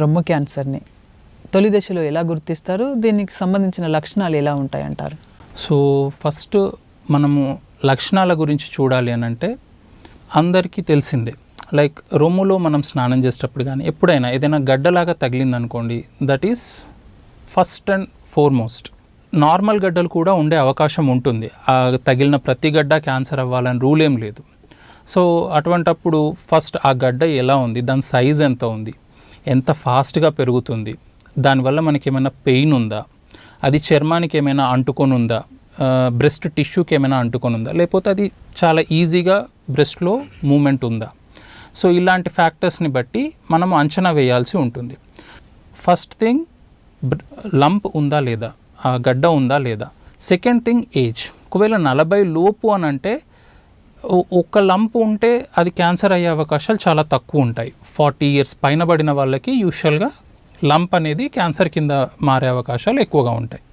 రొమ్ము క్యాన్సర్ని. తొలి దశలో ఎలా గుర్తిస్తారు? దీనికి సంబంధించిన లక్షణాలు ఎలా ఉంటాయి అంటారు సో ఫస్ట్ మనము లక్షణాల గురించి చూడాలి అని అంటే అందరికీ తెలిసిందే. లైక్ రొమ్ములో మనం స్నానం చేసేటప్పుడు కానీ ఎప్పుడైనా ఏదైనా గడ్డలాగా తగిలిందనుకోండి that is first and foremost. Normal గడ్డలు కూడా ఉండే అవకాశం ఉంటుంది. ఆ తగిలిన ప్రతి గడ్డ క్యాన్సర్ అవ్వాలని రూల్ ఏం లేదు. సో అటువంటప్పుడు ఫస్ట్ ఆ గడ్డ ఎలా ఉంది? దాని సైజ్ ఎంత ఉంది? ఎంత ఫాస్ట్గా పెరుగుతుంది? దానివల్ల మనకి ఏమైనా పెయిన్ ఉందా? అది చర్మానికి ఏమైనా అంటుకొని ఉందా బ్రెస్ట్ టిష్యూకి ఏమైనా అంటుకొని ఉందా లేకపోతే అది చాలా ఈజీగా బ్రెస్ట్లో మూమెంట్ ఉందా? సో ఇలాంటి ఫ్యాక్టర్స్ని బట్టి మనం అంచనా వేయాల్సి ఉంటుంది. ఫస్ట్ థింగ్ లంప్ ఉందా లేదా? ఆ గడ్డ ఉందా లేదా? Second thing age. ఒకవేళ నలభై లోపు అని అంటే ఒక లంప్ ఉంటే అది క్యాన్సర్ అయ్యే అవకాశాలు చాలా తక్కువ ఉంటాయి. ఫార్టీ ఇయర్స్ పైన పడిన వాళ్ళకి యూజువల్గా లంప్ అనేది క్యాన్సర్ కింద మారే అవకాశాలు ఎక్కువగా ఉంటాయి.